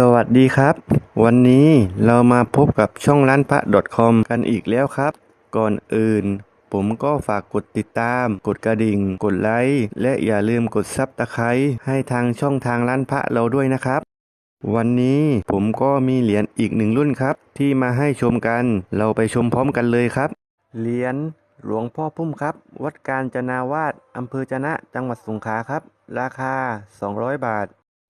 สวัสดีครับ วันนี้เรามาพบกับช่องร้านพระ .com กันอีกแล้วครับ ก่อนอื่น ผมก็ฝากกดติดตาม กดกระดิ่ง กดไลค์และอย่าลืมกดซับตะไคร้ให้ทางช่องทางร้านพระเราด้วยนะครับ วันนี้ผมก็มีเหรียญอีกหนึ่งรุ่นครับ ที่มาให้ชมกัน เราไปชมพร้อมกันเลยครับ เหรียญหลวงพ่อพุ่มครับ วัดกาญจนาวาสอำเภอจนะจังหวัดสงขลาครับ ราคา 200 บาท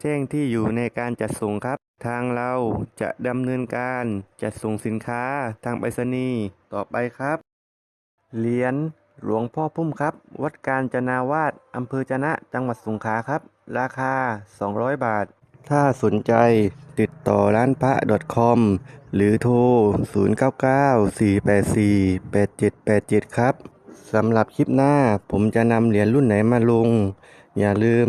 แจ้งที่อยู่ในการจัดส่งครับ ทางเราจะดำเนินการจัดส่งสินค้าทางไปรษณีย์ต่อไปครับ เหรียญหลวงพ่อพุ่มครับ วัดกาญจนาวาสอำเภอจนะจังหวัดสงขลาครับ ราคา 200 บาท ถ้าสนใจติดต่อร้านพระ .com หรือโทร 0994848787 ครับสำหรับคลิปหน้าผมจะนำเหรียญรุ่นไหนมาลง อย่าลืม